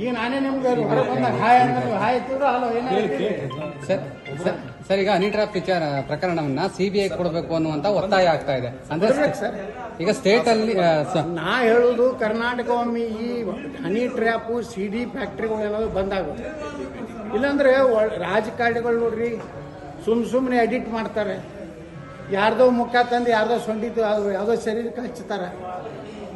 ಈಗ ನಾನೇ ನಿಮ್ಗೆ ಹೊರಗೆ ಬಂದಾಗ ಹಾಯ್ ಅಂದ್ರೆ ಹಾಯ್ ಎತ್ತಿದ್ರು ಹಲೋ ಏನೋ ಸರ್ ಸರ್- ಸರ್ ಈಗ ಹನಿ ಟ್ರ್ಯಾಪ್ ವಿಚಾರ ಪ್ರಕರಣವನ್ನ ಸಿಬಿಐ ಕೊಡಬೇಕು ಅನ್ನುವಂತ ಒತ್ತಾಯ ಆಗ್ತಾ ಇದೆ. ಅಂದ್ರೆ ಸರ್. ಈಗ ಸ್ಟೇಟ್ ಅಲ್ಲಿ ನಾ ಹೇಳುದು ಕರ್ನಾಟಕ ಒಮ್ಮೆ ಈ ಹನಿ ಟ್ರ್ಯಾಪು ಸಿ ಡಿ ಫ್ಯಾಕ್ಟ್ರಿಗಳು ಏನಾದ್ರು ಬಂದಾಗುತ್ತೆ ಇಲ್ಲಾಂದ್ರೆ ರಾಜಕಾರಣಿಗಳು ನೋಡ್ರಿ ಸುಮ್ ಸುಮ್ಮನೆ ಎಡಿಟ್ ಮಾಡ್ತಾರೆ. ಯಾರ್ದೋ ಮುಖ ತಂದು ಯಾರ್ದೋ ಸೊಂಡಿದ್ದು ಅದು ಯಾವುದೋ ಶರೀರಕ್ಕೆ ಹಚ್ತಾರೆ.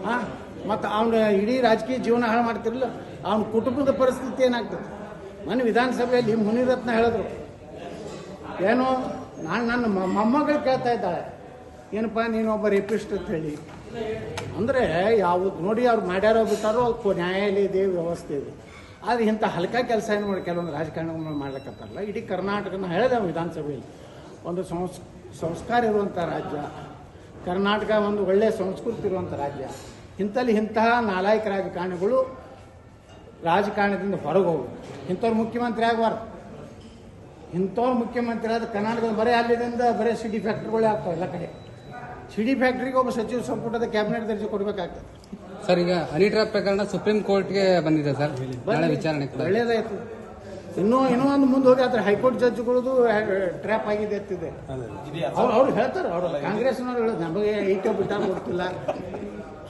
ಹಾಂ ಮತ್ತು ಅವನ ಇಡೀ ರಾಜಕೀಯ ಜೀವನ ಹಾಳು ಮಾಡ್ತಿರಲಿಲ್ಲ ಅವನ ಕುಟುಂಬದ ಪರಿಸ್ಥಿತಿ ಏನಾಗ್ತದೆ? ಮೊನ್ನೆ ವಿಧಾನಸಭೆಯಲ್ಲಿ ಮುನಿರತ್ನ ಹೇಳಿದ್ರು. ಏನು, ನಾನು ನನ್ನ ಮೊಮ್ಮಗಳು ಕೇಳ್ತಾ ಇದ್ದಾಳೆ. ಏನಪ್ಪ, ನೀನು ಒಬ್ಬ ರೇಪಿಸ್ಟ್ ಅಂತ ಹೇಳಿ. ಅಂದರೆ, ಯಾವುದು ನೋಡಿ ಅವ್ರು ಮಾಡ್ಯಾರೋ ಬಿಟ್ಟಾರೋ ನ್ಯಾಯಾಲಯ ವ್ಯವಸ್ಥೆ ಇದೆ. ಆದರೆ ಇಂಥ ಹಲ್ಕ ಕೆಲಸ ಏನು ಮಾಡಿ ಕೆಲವೊಂದು ರಾಜಕಾರಣಿಗಳು ಮಾಡ್ಲಿಕ್ಕತ್ತಾರಲ್ಲ ಇಡೀ ಕರ್ನಾಟಕನ ಹೇಳಿದೆ ವಿಧಾನಸಭೆಯಲ್ಲಿ. ಒಂದು ಸಂಸ್, ಸಂಸ್ಕಾರ ಇರುವಂಥ ರಾಜ್ಯ. ಕರ್ನಾಟಕ ಒಂದು ಒಳ್ಳೆಯ ಸಂಸ್ಕೃತಿ ಇರುವಂಥ ರಾಜ್ಯ. ಇಂಥಲ್ಲಿ ಇಂತಹ ನಾಲಾಯಕ ರಾಜಕಾರಣಿಗಳು ರಾಜಕಾರಣದಿಂದ ಹೊರಗೆ ಹೋಗು. ಇಂಥವ್ರು ಮುಖ್ಯಮಂತ್ರಿ ಆಗಬಾರ್ದು. ಇಂಥವ್ರು ಮುಖ್ಯಮಂತ್ರಿ ಆದ ಕರ್ನಾಟಕದ ಬರೀ ಅಲ್ಲಿದಿಂದ ಬರೀ ಸಿಡಿ ಫ್ಯಾಕ್ಟ್ರಿಗಳೇ ಆಗ್ತಾವೆ ಎಲ್ಲ ಕಡೆ. ಸಿಡಿ ಫ್ಯಾಕ್ಟ್ರಿಗೆ ಒಬ್ಬ ಸಚಿವ ಸಂಪುಟದ ಕ್ಯಾಬಿನೆಟ್ ದರ್ಜೆ ಕೊಡಬೇಕಾಗ್ತದೆ. ಸರ್ ಈಗ ಹನಿ ಟ್ರಾಪ್ ಪ್ರಕರಣ ಸುಪ್ರೀಂ ಕೋರ್ಟ್ಗೆ ಬಂದಿದೆ ಸರ್. ವಿಚಾರಣೆ ಒಳ್ಳೆಯದಾಯ್ತು ಒಳ್ಳೇದಾಯ್ತು. ಇನ್ನೂ ಇನ್ನೂ ಒಂದು ಮುಂದೆ ಹೋಗಿ ಆದ್ರೆ ಹೈಕೋರ್ಟ್ ಜಡ್ಜ್ಗಳದು ಟ್ರ್ಯಾಪ್ ಆಗಿದೆ ಅಂತಿದೆ. ಅವ್ರು ಅವ್ರು ಹೇಳ್ತಾರೆ ಅವರು ಕಾಂಗ್ರೆಸ್ನವ್ರು ಹೇಳೋದು ನಮಗೆ ಈಟೋ ಬಿಟ್ಟಾಗ ಗೊತ್ತಿಲ್ಲ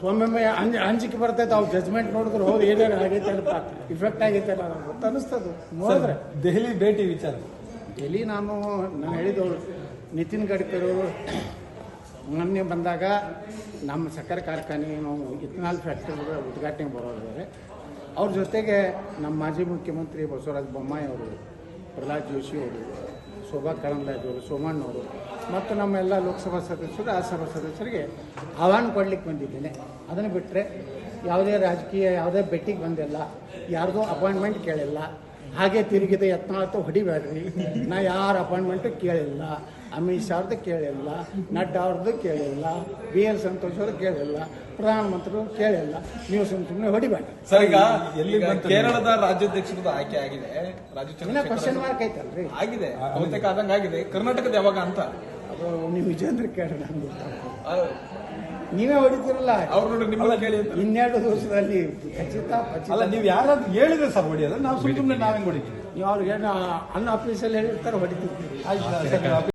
ಒಮ್ಮೊಮ್ಮೆ ಅಂಜ ಅಂಜಿಕೆ ಬರ್ತೈತೆ ಅವ್ರು ಜಜ್ಮೆಂಟ್ ನೋಡಿದ್ರೆ ಹೋಗಿ ಏನೇನು ಆಗೈತೆ ಅಂತ ಇಫೆಕ್ಟ್ ಆಗೈತೆ ಅಲ್ಲ ಅನಿಸ್ತದು ನೋಡಿದ್ರೆ. ದೆಹಲಿ ಭೇಟಿ ವಿಚಾರ. ದೆಹಲಿ ನಾನು ನಾನು ಹೇಳಿದವರು ನಿತಿನ್ ಗಡ್ಕರಿ ಅವರು ಮೊನ್ನೆ ಬಂದಾಗ ನಮ್ಮ ಸಕ್ಕರೆ ಕಾರ್ಖಾನೆ ಇಥನಾಲ್ ಉದ್ಘಾಟನೆ ಉದ್ಘಾಟನೆಗೆ ಬರೋರಿದ್ದಾರೆ ಅವ್ರ ಜೊತೆಗೆ ನಮ್ಮ ಮಾಜಿ ಮುಖ್ಯಮಂತ್ರಿ ಬಸವರಾಜ ಬೊಮ್ಮಾಯಿ ಅವರು, ಪ್ರಹ್ಲಾದ್ ಜೋಶಿ ಅವರು, ಶೋಭಾ ಕರಂದ್ಲಾಜೆ ಅವರು ಸೋಮಣ್ಣವರು ಮತ್ತು ನಮ್ಮೆಲ್ಲ ಲೋಕಸಭಾ ಸದಸ್ಯರು, ರಾಜ್ಯಸಭಾ ಸದಸ್ಯರಿಗೆ ಆಹ್ವಾನ ಕೊಡ್ಲಿಕ್ಕೆ ಬಂದಿದ್ದೇನೆ. ಅದನ್ನು ಬಿಟ್ಟರೆ ಯಾವುದೇ ರಾಜಕೀಯ, ಯಾವುದೇ ಭೇಟಿಗೆ ಬಂದಿಲ್ಲ. ಯಾರ್ದೋ ಅಪಾಯಿಂಟ್ಮೆಂಟ್ ಕೇಳಿಲ್ಲ. ಹಾಗೆ ತಿರುಗಿದೆ ಆಯ್ತು ಹೊಡಿಬೇಡ್ರಿ. ನಾ ಯಾರ ಅಪಾಯಿಂಟ್ಮೆಂಟು ಕೇಳಿಲ್ಲ ಅಮಿತ್ ಶಾ ಅವ್ರದ್ದು ಕೇಳಿಲ್ಲ ನಡ್ಡಾ ಅವ್ರದ್ದು ಕೇಳಿಲ್ಲ ಬಿ ಎಲ್ ಸಂತೋಷ್ ಅವ್ರದ್ದು ಕೇಳಿಲ್ಲ ಪ್ರಧಾನಮಂತ್ರಿ ಕೇಳಿಲ್ಲ. ನೀವು ಸುಮ್ಮನೆ ಸುಮ್ಮನೆ ಹೊಡಿಬೇಡ ಸರ್ ಈಗ ಎಲ್ಲಿ ಕೇರಳದ ರಾಜ್ಯಾಧ್ಯಕ್ಷರದ ಆಯ್ಕೆ ಆಗಿದೆ. ರಾಜ್ಯ ಕ್ವಶನ್ ಮಾರ್ಕ್ ಐತಲ್ರಿ? ಆಗಿದೆ ಬಹುತೇಕ ಆದಂಗೆ ಆಗಿದೆ. ಕರ್ನಾಟಕದ ಯಾವಾಗ ಅಂತ? ಅದು ನೀವು ವಿಜೇಂದ್ರ ಕೇಳಿ ನಂಗೆ ನೀವೇ ಹೊಡಿತೀರಲ್ಲ? ಅವ್ರು ನೋಡಿ ನಿಮ್ಮನ್ನ ಕೇಳಿ ಅಂತ ಇನ್ನೆರಡು ದಿವಸದಲ್ಲಿ ಖಚಿತ ಅಲ್ಲ ನೀವು ಯಾರಾದ್ರೂ ಹೇಳಿದ್ರೆ ಸರ್ ಹೊಡಿಯೋದು ನಾವು ಸುಮ್ಮನೆ ನಾವೇನ್ ಹೊಡಿತೀವಿ? ನೀವು ಅವ್ರಿಗೆ ಅನ್ನ ಆಫೀಸಲ್ಲಿ ಹೇಳಿರ್ತಾರೆ ಹೊಡಿತೀವಿ. ಆಯ್ತು.